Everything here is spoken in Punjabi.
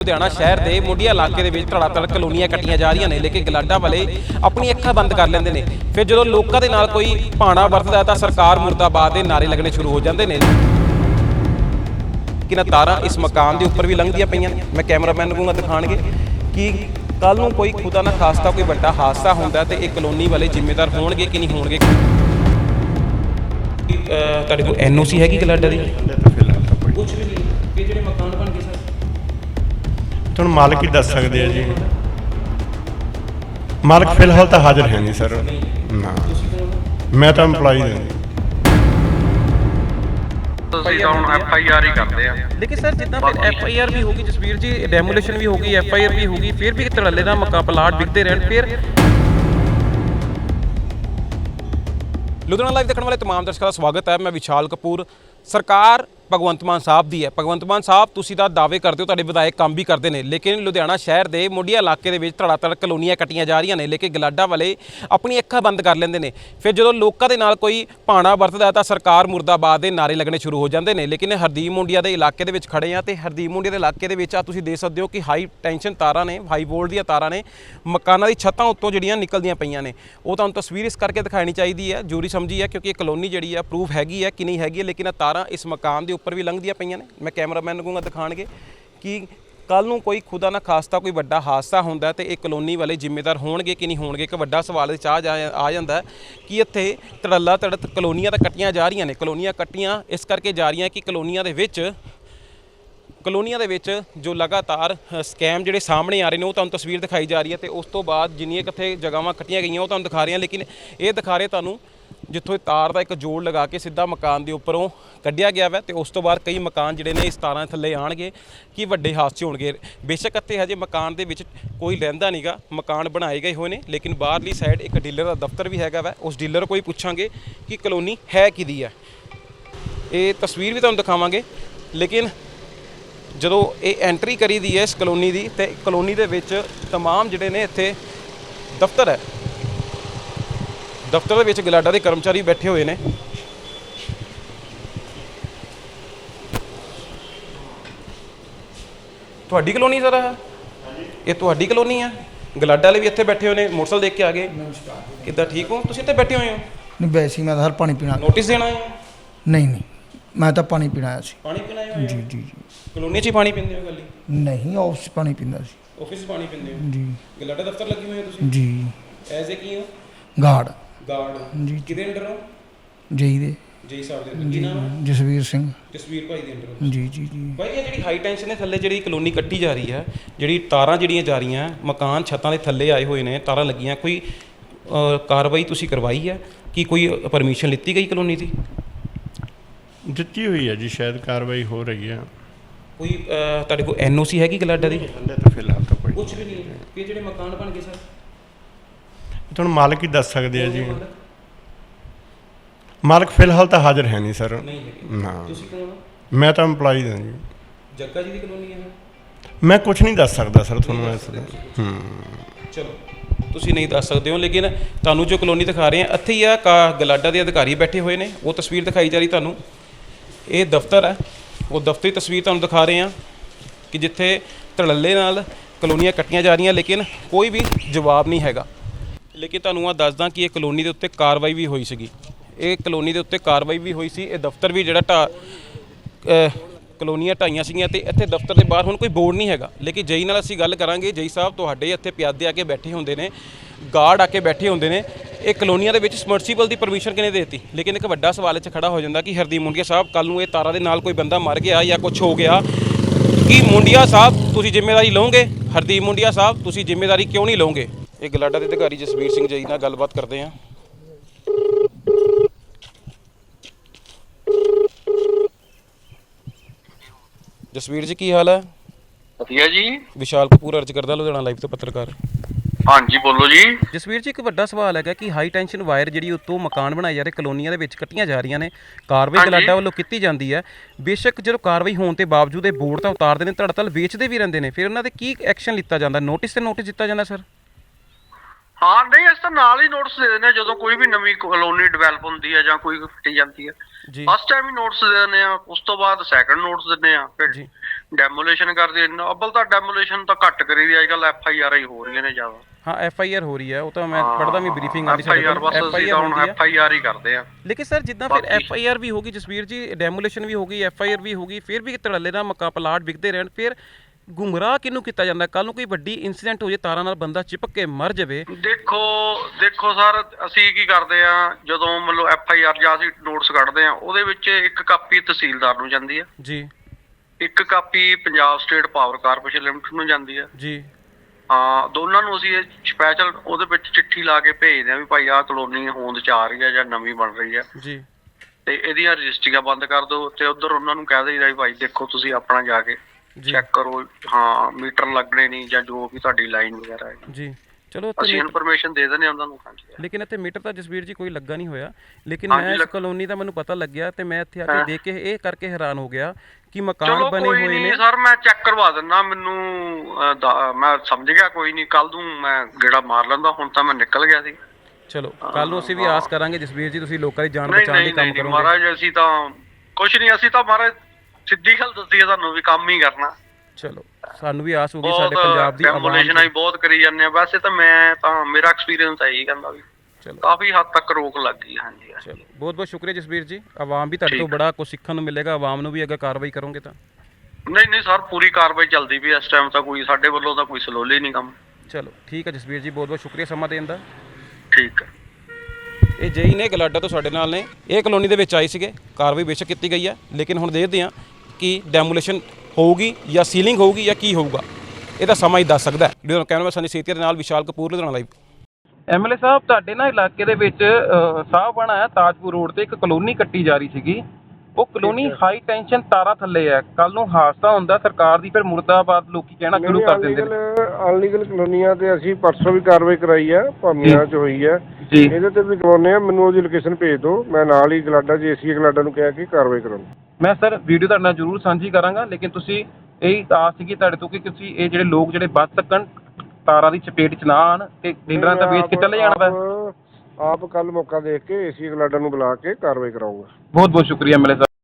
ਲੁਧਿਆਣਾ ਸ਼ਹਿਰ ਦੇ ਮੁੰਡੀਆ ਇਲਾਕੇ ਦੇ ਵਿੱਚ ਧੜਾਧੜ ਕਲੋਨੀਆਂ ਕੱਟੀਆਂ ਜਾ ਰਹੀਆਂ ਨੇ ਲੇਕਿਨ ਗਲਾਡਾ ਵਾਲੇ ਆਪਣੀ ਅੱਖਾਂ ਬੰਦ ਕਰ ਲੈਂਦੇ ਨੇ। ਫਿਰ ਜਦੋਂ ਲੋਕਾਂ ਦੇ ਨਾਲ ਕੋਈ ਭਾਣਾ ਵਰਤਦਾ ਹੈ ਤਾਂ ਸਰਕਾਰ ਮੁਰਦਾਬਾਦ ਦੇ ਨਾਰੇ ਲੱਗਣੇ ਸ਼ੁਰੂ ਹੋ ਜਾਂਦੇ ਨੇ। ਕਿਨਾਂ ਤਾਰਾਂ ਇਸ ਮਕਾਨ ਦੇ ਉੱਪਰ ਵੀ ਲੰਘਦੀਆਂ ਪਈਆਂ ਨੇ। ਮੈਂ ਕੈਮਰਾਮੈਨ ਨੂੰ ਦਿਖਾਣਗੇ ਕਿ ਕੱਲ ਨੂੰ ਕੋਈ ਖੁਦਾ ਨਾ ਖਾਸਤਾ ਕੋਈ ਵੱਡਾ ਹਾਦਸਾ ਹੁੰਦਾ ਤੇ ਇਹ ਕਲੋਨੀ ਵਾਲੇ ਜ਼ਿੰਮੇਦਾਰ ਹੋਣਗੇ ਕਿ ਨਹੀਂ ਹੋਣਗੇ? ਤੁਹਾਡੇ ਕੋਲ ਐਨਓਸੀ ਹੈਗੀ ਗਲਾਡਾ ਦੀ? ਕੁਝ ਵੀ ਨਹੀਂ। ਇਹ ਜਿਹੜੇ ਮਕਾਨ ਬਣ ਗਏ ਸਰ। ਤੁਹਾਨੂੰ ਮਾਲਕ ਹੀ ਦੱਸ ਸਕਦੇ ਆ ਜੀ। ਮਾਲਕ ਫਿਲਹਾਲ ਤਾਂ ਹਾਜ਼ਰ ਹੈ ਨਹੀਂ ਸਰ। ਨਾ। ਮੈਂ ਤਾਂ EMPLOYE ਹਾਂ ਜੀ। ਤੁਸੀਂ ਤਾਂ ਹੁਣ ਐਫ ਆਈ ਆਰ ਹੀ ਕਰਦੇ ਆ। ਲੇਕਿਨ ਸਰ ਜਿੱਦਾਂ ਫਿਰ ਐਫ ਆਈ ਆਰ ਵੀ ਹੋਗੀ ਜਸਵੀਰ ਜੀ ਡੈਮੋਲੇਸ਼ਨ ਵੀ ਹੋਗੀ ਐਫ ਆਈ ਆਰ ਵੀ ਹੋਗੀ ਫਿਰ ਵੀ ਧੜੱਲੇ ਦਾ ਮੱਕਾ ਪਲਾਟ ਵਿਕਦੇ ਰਹਿਣ ਫਿਰ ਲੁਧਿਆਣਾ ਲਾਈਵ ਦੇਖਣ ਵਾਲੇ ਤਮਾਮ ਦਰਸ਼ਕਾਂ ਦਾ ਸਵਾਗਤ ਹੈ। ਮੈਂ ਵਿਸ਼ਾਲ ਕਪੂਰ। ਸਰਕਾਰ ਭਗਵੰਤ ਮਾਨ ਸਾਹਿਬ ਦੀ ਹੈ। ਭਗਵੰਤ ਮਾਨ ਸਾਹਿਬ, ਤੁਸੀਂ ਤਾਂ ਦਾਅਵੇ ਕਰਦੇ ਹੋ, ਤੁਹਾਡੇ ਵਿਧਾਇਕ ਕੰਮ ਵੀ ਕਰਦੇ ਨੇ। ਲੇਕਿਨ ਲੁਧਿਆਣਾ ਸ਼ਹਿਰ ਦੇ ਮੁੰਡੀਆ ਇਲਾਕੇ ਦੇ ਵਿੱਚ ਧੜਾਧੜ ਕਲੋਨੀਆਂ ਕੱਟੀਆਂ ਜਾ ਰਹੀਆਂ ਨੇ, ਲੇਕਿਨ ਗਲਾਡਾ ਵਾਲੇ ਆਪਣੀ ਅੱਖਾਂ ਬੰਦ ਕਰ ਲੈਂਦੇ ਨੇ। ਫਿਰ ਜਦੋਂ ਲੋਕਾਂ ਦੇ ਨਾਲ ਕੋਈ ਭਾਣਾ ਵਰਤਦਾ ਤਾਂ ਸਰਕਾਰ ਮੁਰਦਾਬਾਦ ਦੇ ਨਾਰੇ ਲੱਗਣੇ ਸ਼ੁਰੂ ਹੋ ਜਾਂਦੇ ਨੇ। ਲੇਕਿਨ ਹਰਦੀਪ ਮੁੰਡੀਆ ਦੇ ਇਲਾਕੇ ਦੇ ਵਿੱਚ ਖੜੇ ਆ ਤੇ ਹਰਦੀਪ ਮੁੰਡੀਆ ਦੇ ਇਲਾਕੇ ਦੇ ਵਿੱਚ ਆ, ਤੁਸੀਂ ਦੇਖ ਸਕਦੇ ਹੋ ਕਿ ਹਾਈ ਟੈਂਸ਼ਨ ਤਾਰਾਂ ਨੇ ਹਾਈ ਵੋਲਟ ਦੀਆਂ ਤਾਰਾਂ ਨੇ, ਮਕਾਨਾਂ ਦੀ ਛੱਤਾਂ ਉੱਤੋਂ ਜਿਹੜੀਆਂ ਨਿਕਲਦੀਆਂ ਪਈਆਂ ਨੇ। ਉਹ ਤੁਹਾਨੂੰ ਤਸਵੀਰ ਇਸ ਕਰਕੇ ਦਿਖਾਣੀ ਚਾਹੀਦੀ ਹੈ ਜੂਰੀ ਸਮਝੀ ਹੈ ਕਿਉਂਕਿ ਇਹ ਕਲੋਨੀ ਜਿਹੜੀ ਆ ਪ੍ਰੂਫ ਹੈਗੀ ਹੈ ਕਿ ਨਹੀਂ ਹੈਗੀ ਲੇਕਿਨ ਆ ਤਾਰਾਂ ਇਸ ਮਕਾਨ ਦੇ ਉੱਪਰ ਵੀ ਲੰਘਦੀਆਂ ਪਈਆਂ ਨੇ। ਮੈਂ ਕੈਮਰਾਮੈਨ ਨੂੰ ਕਹੂੰਗਾ ਦਿਖਾਣਗੇ ਕਿ ਕੱਲ ਨੂੰ ਕੋਈ ਖੁਦਾ ਨਾ ਖਾਸਤਾ ਕੋਈ ਵੱਡਾ ਹਾਦਸਾ ਹੁੰਦਾ ਹੈ ਤੇ ਇਹ ਕਲੋਨੀ ਵਾਲੇ ਜ਼ਿੰਮੇਦਾਰ ਹੋਣਗੇ ਕਿ ਨਹੀਂ ਹੋਣਗੇ? ਇੱਕ ਵੱਡਾ ਸਵਾਲ ਇਹ ਚਾਹ ਜਾ- ਆ ਜਾਂਦਾ ਕਿ ਇੱਥੇ ਧੜੱਲਾ ਧੜਤ ਕਲੋਨੀਆਂ ਤਾਂ ਕੱਟੀਆਂ ਜਾ ਰਹੀਆਂ ਨੇ। ਕਲੋਨੀਆਂ ਕੱਟੀਆਂ, ਇਸ ਕਰਕੇ ਜਾ ਰਹੀਆਂ ਕਿ ਕਲੋਨੀਆਂ ਦੇ ਵਿੱਚ ਕਲੋਨੀਆਂ ਦੇ ਵਿੱਚ ਜੋ ਲਗਾਤਾਰ ਸਕੈਮ ਜਿਹੜੇ ਸਾਹਮਣੇ ਆ ਰਹੇ ਨੇ, ਉਹ ਤੁਹਾਨੂੰ ਤਸਵੀਰ ਦਿਖਾਈ ਜਾ ਰਹੀ ਹੈ ਤੇ ਉਸ ਤੋਂ ਬਾਅਦ ਜਿੰਨੀਆਂ ਕਿੱਥੇ ਜਗ੍ਹਾਵਾਂ ਕੱਟੀਆਂ ਗਈਆਂ, ਉਹ ਤੁਹਾਨੂੰ ਦਿਖਾ ਰਹੇ ਹਾਂ। ਲੇਕਿਨ ਇਹ ਦਿਖਾ ਰਹੇ ਤੁਹਾਨੂੰ ਜਿੱਥੋਂ ਇਹ ਤਾਰ ਦਾ ਇੱਕ ਜੋੜ ਲਗਾ ਕੇ ਸਿੱਧਾ ਮਕਾਨ ਦੇ ਉੱਪਰੋਂ ਕੱਢਿਆ ਗਿਆ ਵਾ ਤੇ ਉਸ ਤੋਂ ਬਾਅਦ ਕਈ ਮਕਾਨ ਜਿਹੜੇ ਨੇ ਇਸ ਤਾਰਾਂ ਥੱਲੇ ਆਣਗੇ ਕਿ ਵੱਡੇ ਹਾਦਸੇ ਹੋਣਗੇ ਬੇਸ਼ੱਕ ਇੱਥੇ ਹਜੇ ਮਕਾਨ ਦੇ ਵਿੱਚ ਕੋਈ ਰਹਿੰਦਾ ਨਹੀਂਗਾ ਮਕਾਨ ਬਣਾਏ ਗਏ ਹੋਏ ਨੇ ਲੇਕਿਨ ਬਾਹਰਲੀ ਸਾਈਡ ਇੱਕ ਡੀਲਰ ਦਾ ਦਫ਼ਤਰ ਵੀ ਹੈਗਾ ਵਾ ਉਸ ਡੀਲਰ ਕੋਈ ਪੁੱਛਾਂਗੇ ਕਿ ਕਲੋਨੀ ਹੈ ਕਿਹਦੀ ਹੈ ਇਹ ਤਸਵੀਰ ਵੀ ਤੁਹਾਨੂੰ ਦਿਖਾਵਾਂਗੇ ਲੇਕਿਨ ਜਦੋਂ ਇਹ ਐਂਟਰੀ ਕਰੀਦੀ ਹੈ ਇਸ ਕਲੋਨੀ ਦੀ ਤੇ ਕਲੋਨੀ ਦੇ ਵਿੱਚ तमाम ਜਿਹੜੇ ਨੇ ਇੱਥੇ ਦਫ਼ਤਰ ਹੈ ਦਫ਼ਤਰ ਦੇ ਵਿੱਚ ਗਲਾਡਾ ਦੇ ਕਰਮਚਾਰੀ ਬੈਠੇ ਹੋਏ ਨੇ। ਤੁਹਾਡੀ ਕਲੋਨੀ ਹੈ ਇਹ ਤੁਹਾਡੀ ਕਲੋਨੀ ਹੈ ਗਲਾਡਾ ਵਾਲੇ ਵੀ ਇੱਥੇ ਬੈਠੇ ਹੋਏ ਨੇ ਮੋਟਰਸਾਈਕਲ ਦੇਖ ਕੇ ਆ ਗਏ। ਕਿੱਦਾਂ ਠੀਕ ਹੋ? ਤੁਸੀਂ ਇੱਥੇ ਬੈਠੇ ਹੋਏ ਹੋ? ਨਹੀਂ ਵੈਸੇ ਹੀ ਮੈਂ ਤਾਂ ਹਰ ਪਾਣੀ ਪੀਣਾ। ਨੋਟਿਸ ਦੇਣਾ ਹੈ? ਨਹੀਂ ਨਹੀਂ। ਮੈਂ ਤਾਂ ਪਾਣੀ ਪੀਣਾ ਆਇਆ ਸੀ। ਪਾਣੀ ਪੀਣਾ ਹੈ ਜੀ ਜੀ ਜੀ। ਕਲੋਨੀ 'ਚ ਹੀ ਪਾਣੀ ਪੀਂਦੇ ਹੋ ਗੱਲੀ ਨਹੀਂ ਆਫਿਸ 'ਚ ਪਾਣੀ ਪੀਂਦਾ ਸੀ। ਆਫਿਸ 'ਚ ਪਾਣੀ ਪੀਂਦੇ ਹੋ? ਜੀ। ਗਲਾਡਾ ਦਫ਼ਤਰ ਲੱਗੇ ਹੋਏ ਹੋ ਤੁਸੀਂ? ਜੀ। ਐਜ਼ ਏ ਕੀ ਹੋ? ਗਾਰਡ। ਗਾਰਡ ਜੀ। ਕਿਹਦੇ ਅੰਡਰ ਹੋ ਜਈ ਦੇ। ਜੈ ਸਾਹਿਬ ਦੇ ਅੰਡਰ। ਕੀ ਨਾਮ ਹੈ ਜਸਵੀਰ ਸਿੰਘ। ਜਸਵੀਰ ਭਾਈ ਦੇ ਅੰਡਰ। ਹੋ ਜੀ ਜੀ। ਜੀ ਭਾਈ ਇਹ ਜਿਹੜੀ ਹਾਈ ਟੈਂਸ਼ਨ ਦੇ ਥੱਲੇ ਜਿਹੜੀ ਕਲੋਨੀ ਕੱਟੀ ਜਾ ਰਹੀ ਹੈ ਜਿਹੜੀ ਤਾਰਾਂ ਜਿਹੜੀਆਂ ਜਾ ਰਹੀਆਂ ਮਕਾਨ ਛੱਤਾਂ ਦੇ ਥੱਲੇ ਆਏ ਹੋਏ ਨੇ ਤਾਰਾਂ ਲੱਗੀਆਂ ਕੋਈ ਕਾਰਵਾਈ ਤੁਸੀਂ ਕਰਵਾਈ ਹੈ? ਕਿ ਕੋਈ ਪਰਮਿਸ਼ਨ ਲਿੱਤੀ ਗਈ ਕਲੋਨੀ ਦੀ? ਦਿੱਤੀ ਹੋਈ ਹੈ ਜੀ ਸ਼ਾਇਦ ਕਾਰਵਾਈ ਹੋ ਰਹੀ ਹੈ। ਕੋਈ ਤੁਹਾਡੇ ਕੋਲ ਐਨਓਸੀ ਹੈਗੀ ਗਲਾਡਾ ਦੀ? ਹਲੇ ਤਾਂ ਫਿਲਹਾਲ ਤਾਂ ਕੋਈ ਕੁਝ ਵੀ ਨਹੀਂ। ਕਿ ਜਿਹੜੇ ਮਕਾਨ ਬਣ ਗਏ ਸਰ? ਤੁਹਾਨੂੰ ਮਾਲਕ ਹੀ ਦੱਸ ਸਕਦੇ ਆ ਜੀ। ਮਾਲਕ ਫਿਲਹਾਲ ਤਾਂ ਹਾਜ਼ਰ ਹੈ ਨਹੀਂ ਸਰ। ਨਾ। ਤੁਸੀਂ ਕੌਣ ਮੈਂ ਤਾਂ EMPLOYE ਹਾਂ ਜੀ। ਜੱਗਾ ਜੀ ਦੀ ਕਲੋਨੀ ਹੈ ਮੈਂ ਕੁਝ ਨਹੀਂ ਦੱਸ ਸਕਦਾ ਸਰ ਤੁਹਾਨੂੰ ਇਸ ਹੂੰ। ਚਲੋ ਤੁਸੀਂ ਨਹੀਂ ਦੱਸ ਸਕਦੇ ਹੋ ਲੇਕਿਨ ਤੁਹਾਨੂੰ ਜੋ ਕਲੋਨੀ ਦਿਖਾ ਰਹੇ ਆ ਇੱਥੇ ਹੀ ਆ ਕਾ ਗਲਾਡਾ ਦੇ ਅਧਿਕਾਰੀ ਬੈਠੇ ਹੋਏ ਨੇ। ਉਹ ਤਸਵੀਰ ਦਿਖਾਈ ਜਾ ਰਹੀ ਤੁਹਾਨੂੰ। ਇਹ ਦਫ਼ਤਰ ਹੈ। ਉਹ ਦਫ਼ਤਰੀ ਤਸਵੀਰ ਤੁਹਾਨੂੰ ਦਿਖਾ ਰਹੇ ਆ ਕਿ ਜਿੱਥੇ ਧੜੱਲੇ ਨਾਲ ਕਲੋਨੀਆਂ ਕੱਟੀਆਂ ਜਾ ਰਹੀਆਂ ਲੇਕਿਨ ਕੋਈ ਵੀ ਜਵਾਬ ਨਹੀਂ ਹੈਗਾ। ਲੇਕਿਨ ਤੁਹਾਨੂੰ ਆ ਦੱਸਦਾ ਕਿ ਇਹ ਕਲੋਨੀ ਦੇ ਉੱਤੇ ਕਾਰਵਾਈ ਵੀ ਹੋਈ ਸੀਗੀ। ਇਹ ਕਲੋਨੀ ਦੇ ਉੱਤੇ ਕਾਰਵਾਈ ਵੀ ਹੋਈ ਸੀ। ਇਹ ਦਫ਼ਤਰ ਵੀ ਜਿਹੜਾ ਢਾ ਕਲੋਨੀਆਂ ਢਾਈਆਂ ਸੀਗੀਆਂ ਤੇ ਇੱਥੇ ਦਫ਼ਤਰ ਦੇ ਬਾਹਰ ਹੁਣ ਕੋਈ ਬੋਰਡ ਨਹੀਂ ਹੈਗਾ। ਲੇਕਿਨ ਜਈ ਨਾਲ ਅਸੀਂ ਗੱਲ ਕਰਾਂਗੇ। ਜਈ ਸਾਹਿਬ ਤੁਹਾਡੇ ਇੱਥੇ ਪਿਆਦੇ ਆ ਕੇ ਬੈਠੇ ਹੁੰਦੇ ਨੇ, ਗਾਰਡ ਆ ਕੇ ਬੈਠੇ ਹੁੰਦੇ ਨੇ। ਇਹ ਕਲੋਨੀਆਂ ਦੇ ਵਿੱਚ ਸਮਰਸੀਬਲ ਦੀ ਪਰਮਿਸ਼ਨ ਕਿਹਨੇ ਦਿੱਤੀ? ਲੇਕਿਨ ਇੱਕ ਵੱਡਾ ਸਵਾਲ ਇੱਥੇ ਖੜਾ ਹੋ ਜਾਂਦਾ ਕਿ ਹਰਦੀਪ ਮੁੰਡੀਆ ਸਾਹਿਬ ਕੱਲ ਨੂੰ ਇਹ ਤਾਰਾਂ ਦੇ ਨਾਲ ਕੋਈ ਬੰਦਾ ਮਰ ਗਿਆ ਜਾਂ ਕੁਝ ਹੋ ਗਿਆ। ਕਿ ਮੁੰਡੀਆ ਸਾਹਿਬ ਤੁਸੀਂ ਜ਼ਿੰਮੇਵਾਰੀ ਲਓਗੇ? ਹਰਦੀਪ ਮੁੰਡੀਆ ਸਾਹਿਬ, ਤੁਸੀਂ ਜ਼ਿੰਮੇਵਾਰੀ ਕਿਉਂ ਨਹੀਂ ਲਓਗੇ? ਇਹ ਗਲਾਡਾ ਦੇ ਅਧਿਕਾਰੀ ਜਸਵੀਰ ਸਿੰਘ ਜਈ ਨਾਲ ਗੱਲਬਾਤ ਕਰਦੇ ਹਾਂ। ਜਸਵੀਰ ਜੀ ਕੀ ਹਾਲ ਹੈ? ਵਧੀਆ ਜੀ। ਵਿਸ਼ਾਲ ਕਪੂਰ ਅਰਜ ਕਰਦਾ ਲੁਧਿਆਣਾ ਲਾਈਵ ਤੋਂ ਪੱਤਰਕਾਰ। ਹਾਂਜੀ ਬੋਲੋ ਜੀ। ਜਸਵੀਰ ਜੀ ਇੱਕ ਵੱਡਾ ਸਵਾਲ ਹੈਗਾ ਕਿ ਹਾਈ ਟੈਂਸ਼ਨ ਵਾਇਰ ਜਿਹੜੀ ਉੱਤੋਂ ਮਕਾਨ ਬਣਾਏ ਜਾ ਰਹੇ ਕਲੋਨੀਆਂ ਦੇ ਵਿੱਚ ਕੱਟੀਆਂ ਜਾ ਰਹੀਆਂ ਨੇ। ਕਾਰਵਾਈ। ਗਲਾਡਾ ਵੱਲੋਂ ਕੀਤੀ ਜਾਂਦੀ ਹੈ। ਬੇਸ਼ੱਕ ਜਦੋਂ ਕਾਰਵਾਈ ਹੋਣ ਤੇ ਬਾਵਜੂਦ ਇਹ ਬੋਰਡ ਤਾਂ ਉਤਾਰਦੇ ਨੇ ਧੜਤਲ ਵੇਚਦੇ ਵੀ ਰਹਿੰਦੇ ਨੇ ਫਿਰ ਉਹਨਾਂ ਤੇ ਕੀ ਐਕਸ਼ਨ ਲਿੱਤਾ ਜਾਂਦਾ? ਨੋਟਿਸ ਤੇ ਨੋਟਿਸ ਦਿੱਤਾ ਜਾਂਦਾ ਸਰ ਹਾਂ ਨਹੀਂ ਇਸ ਤਾਂ ਨਾਲ ਹੀ ਨੋਟਿਸ ਦੇ ਦਿੰਦੇ ਆ ਜਦੋਂ ਕੋਈ ਵੀ ਨਵੀਂ ਕਲੋਨੀ ਡਿਵੈਲਪ ਹੁੰਦੀ ਹੈ ਜਾਂ ਕੋਈ ਫੱਟੀ ਜਾਂਦੀ ਹੈ। ਫਸਟ ਟਾਈਮ ਹੀ ਨੋਟਿਸ ਦੇ ਦਿੰਦੇ ਆ ਉਸ ਤੋਂ ਬਾਅਦ ਸੈਕੰਡ ਨੋਟਿਸ ਦਿੰਦੇ ਆ ਫਿਰ। ਡੈਮੋਲੇਸ਼ਨ ਕਰਦੇ ਨੇ ਅੱਬਲ ਤਾਂ ਡੈਮੋਲੇਸ਼ਨ ਤਾਂ ਘੱਟ ਕਰੀ ਦੀ ਅੱਜਕੱਲ ਐਫ ਆਈ ਆਰ ਹੀ ਹੋ ਰਹੀਆਂ ਨੇ ਜ਼ਿਆਦਾ। ਹਾਂ ਐਫ ਆਈ ਆਰ ਹੋ ਰਹੀ ਹੈ ਉਹ ਤਾਂ ਮੈਂ ਪੜਦਾ ਵੀ ਬਰੀਫਿੰਗ ਆਉਂਦੀ ਬਸ ਐਫ ਆਈ ਆਰ ਹੁੰਦੀ ਹੈ। ਐਫ ਆਈ ਆਰ ਹੀ ਕਰਦੇ ਆ ਲੇਕਿਨ ਸਰ ਜਿੱਦਾਂ ਫਿਰ ਐਫ ਆਈ ਆਰ ਵੀ ਹੋਗੀ ਜਸਵੀਰ ਜੀ ਡੈਮੋਲੇਸ਼ਨ ਵੀ ਹੋਗੀ ਐਫ ਆਈ ਆਰ ਵੀ ਹੋਗੀ ਫਿਰ ਵੀ ਧੜੱਲੇ ਨਾਲ ਮੱਕਾ ਪਲਾਟ ਵਿਕਦੇ ਰਹਿਣ ਫਿਰ ਗੁੰਮਰਾਹ ਕਿਹਨੂੰ ਕੀਤਾ ਜਾਂਦਾ? ਕੱਲ ਨੂੰ ਕੋਈ ਵੱਡੀ ਇਨਸੀਡੈਂਟ ਹੋ ਜੇ ਤਾਰਾਂ ਨਾਲ ਬੰਦਾ ਚਿਪਕ ਕੇ ਮਰ ਜਾਵੇ। ਦੇਖੋ ਦੇਖੋ ਸਰ ਅਸੀਂ ਕੀ ਕਰਦੇ ਆ ਜਦੋਂ ਮਤਲਬ ਐਫ ਆਈ ਆਰ ਜਾਂ ਅਸੀਂ ਨੋਟਿਸ ਕੱਢਦੇ ਆ ਉਹਦੇ ਵਿੱਚ ਇੱਕ ਕਾਪੀ ਤਹਿਸੀਲਦਾਰ ਨੂੰ ਜਾਂਦੀ ਆ ਜੀ। ਇੱਕ copy Punjab state power corporation limited ਨੂੰ ਜਾਂਦੀ ਆ ਜੀ। ਹਾਂ ਦੋਨਾਂ ਨੂੰ ਅਸੀਂ ਸਪੈਸ਼ਲ ਉਹਦੇ ਵਿੱਚ ਚਿੱਠੀ ਲਾ ਕੇ ਭੇਜਦੇ ਆ ਵੀ ਭਾਈ ਆਹ ਕਲੋਨੀ ਹੋਂਦ ਚ ਆ ਰਹੀ ਆ ਜਾਂ ਨਵੀਂ ਬਣ ਰਹੀ ਆ ਜੀ। ਤੇ ਇਹਦੀਆਂ ਰਜਿਸਟਰੀਆਂ ਬੰਦ ਕਰ ਦਿਓ ਤੇ ਉਧਰ ਉਹਨਾਂ ਨੂੰ ਕਹਿ ਦੇਈਦਾ ਵੀ ਭਾਈ ਦੇਖੋ ਤੁਸੀਂ ਆਪਣਾ ਜਾ ਕੇ ਚੈੱਕ ਕਰੋ ਹਾਂ ਮੀਟਰ ਲੱਗਣੇ ਨਹੀਂ ਜਾਂ ਜੋ ਵੀ ਤੁਹਾਡੀ ਲਾਈਨ ਵਗੈਰਾ ਹੈ। ਜੀ। ਚਲੋ ਅਸੀਂ ਇਨਫੋਰਮੇਸ਼ਨ ਦੇ ਦਿੰਦੇ ਹਾਂ ਉਹਨਾਂ ਨੂੰ ਹਾਂਜੀ। ਲੇਕਿਨ ਇੱਥੇ ਮੀਟਰ ਤਾਂ ਜਸਵੀਰ ਜੀ ਕੋਈ ਲੱਗਾ ਨਹੀਂ ਹੋਇਆ। ਲੇਕਿਨ ਮੈਂ ਇਸ ਕਲੋਨੀ ਦਾ ਮੈਨੂੰ ਪਤਾ ਲੱਗਿਆ ਤੇ ਮੈਂ ਇੱਥੇ ਆ ਕੇ। ਦੇਖ ਕੇ ਇਹ ਕਰਕੇ ਹੈਰਾਨ ਹੋ ਗਿਆ ਕਿ ਮਕਾਨ ਬਣੇ ਹੋਏ ਨੇ। ਸਰ ਮੈਂ ਚੈੱਕ ਕਰਵਾ ਦਿੰਦਾ ਮੈਨੂੰ ਮੈਂ ਸਮਝ ਗਿਆ ਕੋਈ ਨਹੀਂ ਕੱਲ ਨੂੰ ਮੈਂ ਗੇੜਾ ਮਾਰ ਲੈਂਦਾ ਹੁਣ ਤਾਂ ਮੈਂ ਨਿਕਲ ਗਿਆ ਸੀ। ਚਲੋ ਕੱਲ ਨੂੰ ਅਸੀਂ ਵੀ ਆਸ ਕਰਾਂਗੇ ਜਸਵੀਰ ਜੀ ਤੁਸੀਂ ਲੋਕਾਂ ਦੀ ਜਾਨ ਬਚਾਉਣ ਦੀ ਕੰਮ ਨਹੀਂ ਕਰੋਗੇ। ਮਹਾਰਾਜ ਅਸੀਂ ਤਾਂ ਕੁਛ ਨਹੀਂ ਅਸੀਂ ਤਾਂ ਮਹਾਰਾਜ ਸਿੱਧੀ ਗੱਲ ਦੱਸੀ ਹੈ ਤੁਹਾਨੂੰ ਵੀ ਕੰਮ ਹੀ ਕਰਨਾ। ਚਲੋ ਸਾਨੂੰ ਵੀ ਆਸ ਹੋ ਗਈ ਸਾਡੇ ਪੰਜਾਬ ਦੀ ਆਵਾਮ ਹੀ ਬਹੁਤ ਕਰੀ ਜਾਂਦੇ ਆ ਵੈਸੇ ਤਾਂ ਮੈਂ ਤਾਂ ਮੇਰਾ ਐਕਸਪੀਰੀਅੰਸ ਹੈ ਹੀ ਕਹਿੰਦਾ ਵੀ। ਚਲੋ। ਕਾਫੀ ਹੱਦ ਤੱਕ ਰੋਕ ਲੱਗ ਗਈ ਹਾਂਜੀ। ਚਲੋ ਬਹੁਤ ਬਹੁਤ ਸ਼ੁਕਰੀਆ ਜਸਵੀਰ ਜੀ। ਆਵਾਮ ਵੀ ਤੁਹਾਡੇ ਤੋਂ ਬੜਾ ਕੁਝ ਸਿੱਖਣ ਨੂੰ ਮਿਲੇਗਾ। ਆਵਾਮ ਨੂੰ ਵੀ ਅਗਰ ਕਾਰਵਾਈ ਕਰੋਗੇ ਤਾਂ। ਨਹੀਂ ਨਹੀਂ ਸਰ ਪੂਰੀ ਕਾਰਵਾਈ ਚੱਲਦੀ ਵੀ ਇਸ ਟਾਈਮ ਤਾਂ ਕੋਈ ਸਾਡੇ ਵੱਲੋਂ ਤਾਂ ਕੋਈ ਸਲੋਲੀ ਨਹੀਂ ਕੰਮ। ਚਲੋ ਠੀਕ ਹੈ ਜਸਵੀਰ ਜੀ। ਬਹੁਤ ਬਹੁਤ ਸ਼ੁਕਰੀਆ ਸਮਾਂ ਦੇਣ ਦਾ। ਠੀਕ ਹੈ ਇਹ ਜੇਈ ਨੇ ਗਲਾਡਾ ਤੋਂ ਸਾਡੇ ਨਾਲ ਨੇ। ਇਹ ਕਲੋਨੀ ਦੇ ਵਿੱਚ ਆਏ ਸੀਗੇ। ਕਾਰਵਾਈ ਬੇਸ਼ੱਕ ਕੀਤੀ ਗਈ ਹੈ ਲੇਕਿਨ ਹੁਣ ਦੇਖਦੇ ਹਾਂ ਕਿ ਡੈਮੋਲੇਸ਼ਨ ਹੋਊਗੀ ਜਾਂ ਸੀਲਿੰਗ ਹੋਊਗੀ ਜਾਂ ਕੀ ਹੋਊਗਾ ਇਹ ਤਾਂ ਸਮਾਂ ਹੀ ਦੱਸ ਸਕਦਾ ਹੈ। ਲੁਧਿਆਣਾ ਕੈਮਰਾ ਸੰਨੀ ਸੇਤੀਆ ਦੇ ਨਾਲ ਵਿਸ਼ਾਲ ਕਪੂਰ ਲੁਧਿਆਣਾ ਲਾਈਵ ਐਮਐਲਏ ਸਾਹਿਬ ਤੁਹਾਡੇ ਨਾ ਇਲਾਕੇ ਦੇ ਵਿੱਚ ਸਾਹ ਬਣਾ ਹੈ ਤਾਜਪੁਰ ਰੋਡ ਤੇ ਇੱਕ ਕਲੋਨੀ ਕੱਟੀ ਜਾ ਰਹੀ ਸੀਗੀ। ਉਹ ਕਲੋਨੀ ਹਾਈ ਟੈਂਸ਼ਨ ਤਾਰਾਂ ਥੱਲੇ ਹੈ। ਕੱਲ ਨੂੰ ਹਾਦਸਾ ਹੁੰਦਾ ਸਰਕਾਰ ਦੀ ਫਿਰ ਮੁਰਦਾਬਾਦ ਲੋਕੀ ਕਹਿਣਾ ਸ਼ੁਰੂ ਕਰ ਦਿੰਦੇ ਨੇ। ਅਨਲੀਗਲ ਕਲੋਨੀਆਂ ਤੇ ਅਸੀਂ ਪਰਸੋਂ ਵੀ ਕਾਰਵਾਈ ਕਰਾਈ ਹੈ ਭਾਮੀਆਂ ਚ ਹੋਈ ਹੈ। ਜੀ। ਇਹਦੇ ਤੇ ਵੀ ਕਰਵਾਉਂਦੇ ਆ ਮੈਨੂੰ ਉਹਦੀ ਲੋਕੇਸ਼ਨ ਭੇਜ ਦਿਓ। ਮੈਂ ਨਾਲ ਹੀ ਗਲਾਡਾ ਜੀ ਏਸੀ ਗਲਾਡਾ ਨੂੰ ਕਹਿ ਕੇ ਕਾਰਵਾਈ ਕਰਾਂਗਾ ਮੈਂ ਸਰ ਵੀਡੀਓ ਤੁਹਾਡੇ ਨਾਲ ਜ਼ਰੂਰ ਸਾਂਝੀ ਕਰਾਂਗਾ ਲੇਕਿਨ ਤੁਸੀਂ ਇਹ ਆਸ ਸੀਗੀ ਤੁਹਾਡੇ ਤੋਂ ਕਿ ਤੁਸੀਂ ਇਹ ਜਿਹੜੇ ਲੋਕ ਜਿਹੜੇ ਬਚ ਸਕਣ ਤਾਰਾਂ ਦੀ ਚਪੇਟ ਚ ਨਾ ਆਣ ਤੇ ਡੀਲਰਾਂ ਤਾਂ ਵੇਚ ਕੇ ਚੱਲੇ ਜਾਣਾ ਵਾ। ਆਪ- ਕੱਲ ਮੌਕਾ ਦੇਖ ਕੇ ਏਸੀ ਗਲਾਡਾ ਨੂੰ ਬੁਲਾ ਕੇ ਕਾਰਵਾਈ ਕਰਾਉਂਗਾ ਬਹੁਤ ਬਹੁਤ ਸ਼ੁਕਰੀਆ ਐਮਐਲਏ ਸਾਹਿਬ